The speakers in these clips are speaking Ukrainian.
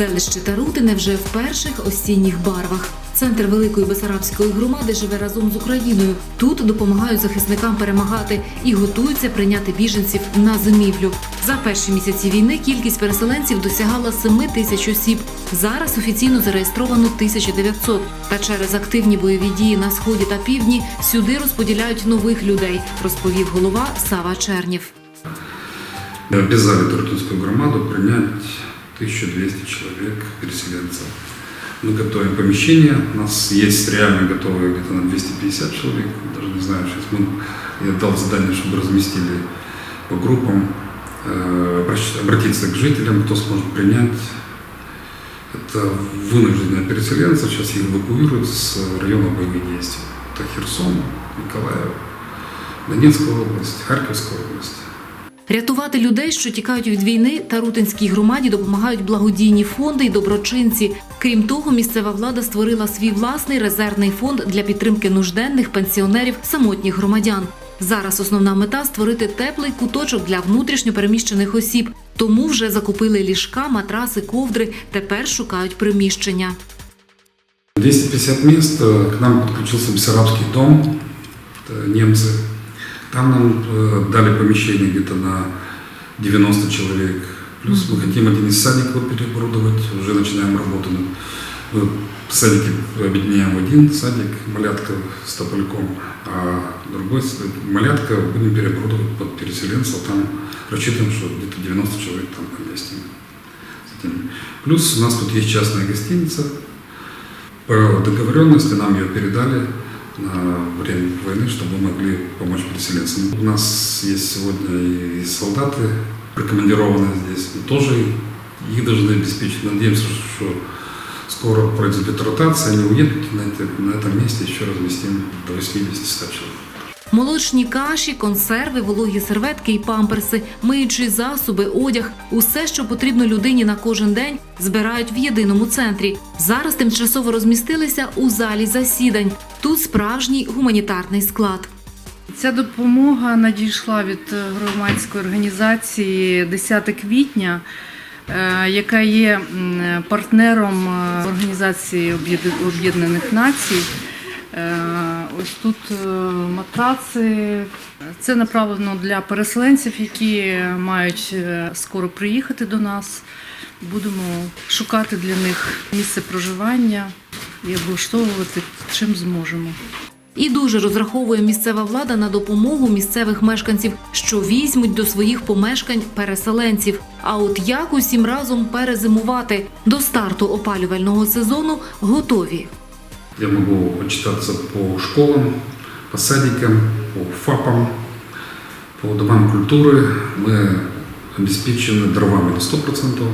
Селище Тарутине вже в перших осінніх барвах. Центр Великої Бесарабської громади живе разом з Україною. Тут допомагають захисникам перемагати і готуються прийняти біженців на зимівлю. За перші місяці війни кількість переселенців досягала 7 тисяч осіб. Зараз офіційно зареєстровано 1900. Та через активні бойові дії на сході та півдні сюди розподіляють нових людей, розповів голова Сава Чернів. Обязали Туртунскую громаду принять 1200 человек переселенцев. Мы готовим помещение, у нас есть реально готовые где-то на 250 человек, даже не знаю, сейчас мы, я дал задание, чтобы разместили по группам, э, обратиться к жителям, кто сможет принять. Это вынужденные переселенцы, сейчас их эвакуируют с района боевых действий. Это Херсон, Николаев, Донецкая область, Харьковская область. Рятувати людей, що тікають від війни, Тарутинській громаді допомагають благодійні фонди і доброчинці. Крім того, місцева влада створила свій власний резервний фонд для підтримки нужденних пенсіонерів, самотніх громадян. Зараз основна мета створити теплий куточок для внутрішньо переміщених осіб. Тому вже закупили ліжка, матраси, ковдри. Тепер шукають приміщення. 250 мест. э, К нам подключился Бессарабский дом, это немцы. Там нам э, дали помещение где-то на 90 человек. Плюс мы хотим один из садиков переоборудовать, уже начинаем работу. э, Садики объединяем в один садик, малятка с топольком, а другой с- малятка будем переоборудовать под переселенцев. Там рассчитываем, что где-то 90 человек там поместим. Плюс у нас тут есть частная гостиница, по договоренности нам ее передали на время войны, чтобы мы могли помочь переселенцам. У нас есть сегодня и солдаты прикомандированные здесь, мы тоже их должны обеспечить. Надеемся, что скоро произойдет ротация, они уедут, на, это- на этом месте еще разместим до 80-100 человек. Молочні каші, консерви, вологі серветки і памперси, миючі засоби, одяг усе, що потрібно людині на кожен день, збирають в єдиному центрі. Зараз тимчасово розмістилися у залі засідань. Тут справжній гуманітарний склад. Ця допомога надійшла від е, громадської організації 10 квітня, е, яка є партнером е, Організації Об'єд- Об'єднаних Націй. Ось тут е, матраци. Це направлено для переселенців, які мають е, скоро приїхати до нас. Будемо шукати для них місце проживання і облаштовувати чим зможемо. І дуже розраховує місцева влада на допомогу місцевих мешканців, що візьмуть до своїх помешкань переселенців. А от як усім разом перезимувати до старту опалювального сезону готові. Я могу отчитаться по школам, по садикам, по ФАПам, по домам культуры. Мы обеспечены дровами на 100%.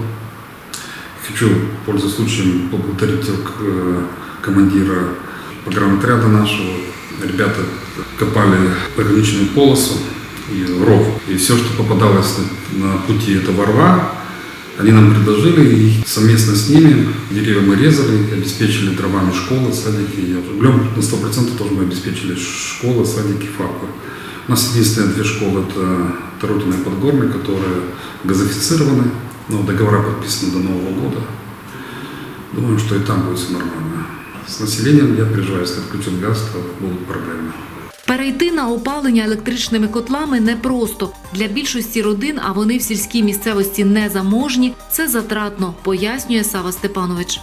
Хочу, пользуясь случаем, поблагодарить э, командира пограмотряда нашего. Ребята копали пограничную полосу и ров. И все, что попадалось на пути этого рва, они нам предложили, и совместно с ними деревья мы резали, обеспечили дровами школы, садики. И углем на 100% тоже мы обеспечили школы, садики, ФАПы. У нас единственные две школы – это Тарутина и Подгорный, которые газифицированы, но договора подписаны до Нового года. Думаю, что и там будет все нормально. С населением я переживаю, если отключат газ, то будут проблемы. Перейти на опалення електричними котлами непросто. Для більшості родин, а вони в сільській місцевості не заможні, це затратно, пояснює Сава Степанович.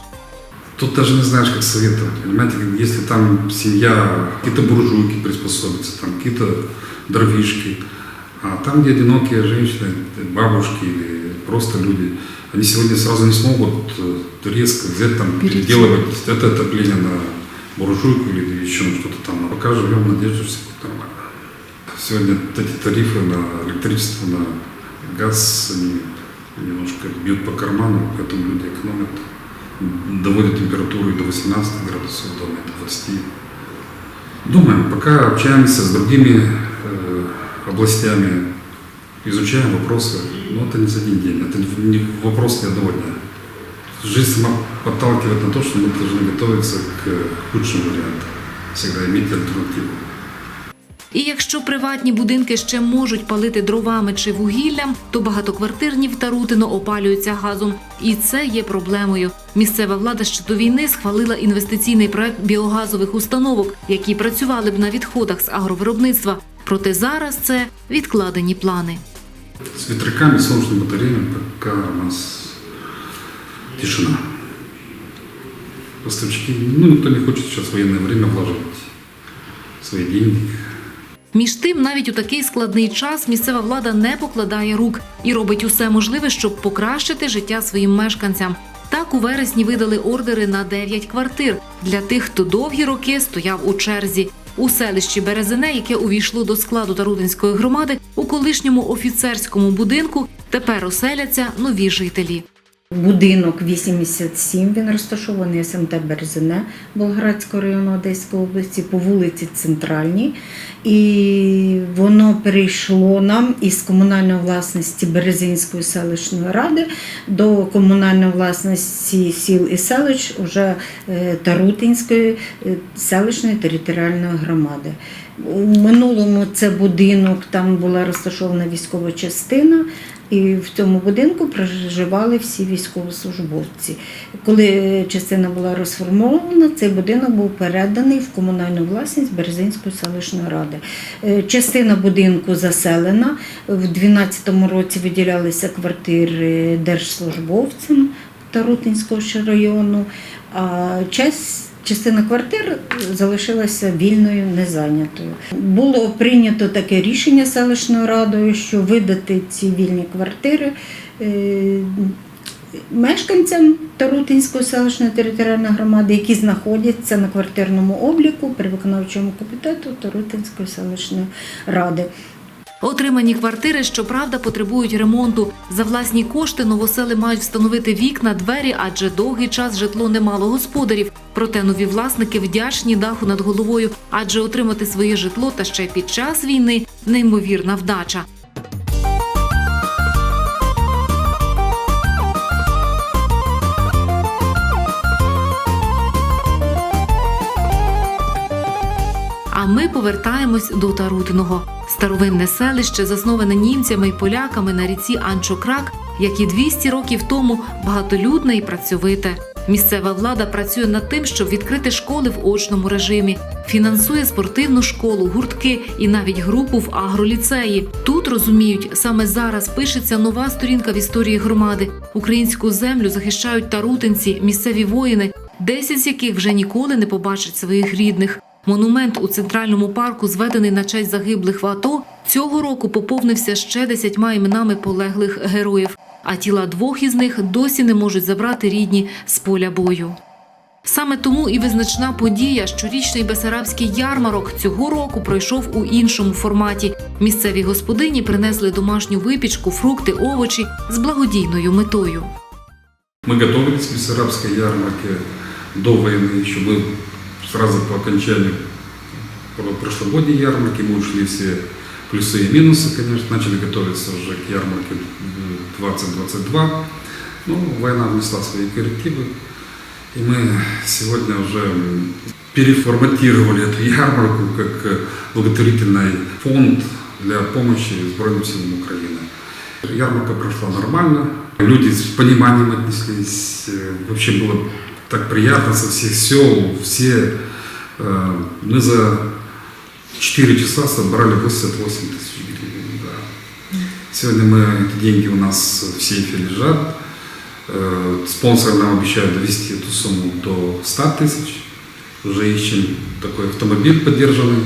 Тут даже не знаешь, как советовать. Понимаете, если там семья, какие-то буржуйки приспособятся, там какие-то дровишки, а там, где одинокие женщины, бабушки или просто люди, они сегодня сразу не смогут э, резко взять там, Перейти. переделывать это отопление на буржуйку или еще что-то там. А пока живем в все будет нормально. Сегодня эти тарифы на электричество, на газ, они немножко бьют по карману, поэтому люди экономят доводит температуру до 18 градусов в доме, до 20. Думаем, пока общаемся с другими э, областями, изучаем вопросы, но это не за один день, это не вопрос ни одного дня. Жизнь сама подталкивает на то, что мы должны готовиться к худшим вариантам, всегда иметь альтернативу. І якщо приватні будинки ще можуть палити дровами чи вугіллям, то багатоквартирні в Тарутино опалюються газом. І це є проблемою. Місцева влада ще до війни схвалила інвестиційний проект біогазових установок, які працювали б на відходах з агровиробництва. Проте зараз це відкладені плани. С ветряками, солнечными батареями пока у нас тишина. Поставщики, ну никто не хочет сейчас в военное время вложить свои деньги. Між тим, навіть у такий складний час місцева влада не покладає рук і робить усе можливе, щоб покращити життя своїм мешканцям. Так у вересні видали ордери на 9 квартир для тих, хто довгі роки стояв у черзі. У селищі Березине, яке увійшло до складу Тарутинської громади, у колишньому офіцерському будинку тепер оселяться нові жителі. Будинок 87, він розташований СМТ Березине Болградського району Одеської області по вулиці Центральній. І воно перейшло нам із комунальної власності Березинської селищної ради до комунальної власності сіл і селищ уже е, Тарутинської е, селищної територіальної громади. У минулому це будинок, там була розташована військова частина, і в цьому будинку проживали всі військовослужбовці. Коли частина була розформована, цей будинок був переданий в комунальну власність Березинської селищної ради. Е, Частина будинку заселена. В 2012 році виділялися квартири держслужбовцям Тарутинського району, а часть Частина квартир залишилася вільною, незайнятою. Було прийнято таке рішення селищною радою, що видати ці вільні квартири е, мешканцям Тарутинської селищної територіальної громади, які знаходяться на квартирному обліку при виконавчому комітету Тарутинської селищної ради. Отримані квартири, щоправда, потребують ремонту. За власні кошти новосели мають встановити вікна, двері, адже довгий час житло не мало господарів. Проте нові власники вдячні даху над головою, адже отримати своє житло та ще під час війни неймовірна вдача. Повертаємось до Тарутиного. Старовинне селище, засноване німцями й поляками на ріці Анчокрак, як і 200 років тому, багатолюдне і працьовите. Місцева влада працює над тим, щоб відкрити школи в очному режимі, фінансує спортивну школу, гуртки і навіть групу в агроліцеї. Тут розуміють, саме зараз пишеться нова сторінка в історії громади. Українську землю захищають тарутинці, місцеві воїни, 10 з яких вже ніколи не побачать своїх рідних. Монумент у центральному парку, зведений на честь загиблих в АТО, цього року поповнився ще десятьма іменами полеглих героїв, а тіла двох із них досі не можуть забрати рідні з поля бою. Саме тому і визначна подія, щорічний Бесарабський ярмарок цього року пройшов у іншому форматі. Місцеві господині принесли домашню випічку, фрукти, овочі з благодійною метою. Мы готовились к Бессарабской ярмарке до войны, еще мы сразу по окончанию про- прошлогодней ярмарки, мы ушли все плюсы и минусы, конечно, начали готовиться уже к ярмарке э, 2022. Ну, война внесла свои коррективы, и мы сегодня уже переформатировали эту ярмарку как э, благотворительный фонд для помощи Сбройным силам Украины. Ярмарка прошла нормально, люди с пониманием отнеслись, э, вообще было так приятно со всех сел, все. Э, Мы за 4 часа собрали 88 тысяч гривен. Да. Сегодня мы, эти деньги у нас в сейфе лежат. Э, Спонсор нам обещают довести эту сумму до 100 тысяч. Уже ищем такой автомобиль поддержанный,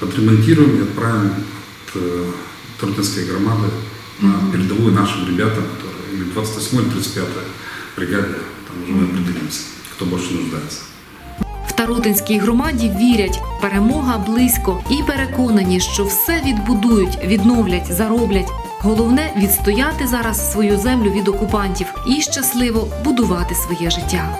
подремонтируем и отправим от э, Трудинской громады на передовую нашим ребятам, которые или 28 или 35 бригаде, там уже мы определимся, кто больше нуждается. Тарутинській громаді вірять, перемога близько і переконані, що все відбудують, відновлять, зароблять. Головне відстояти зараз свою землю від окупантів і щасливо будувати своє життя.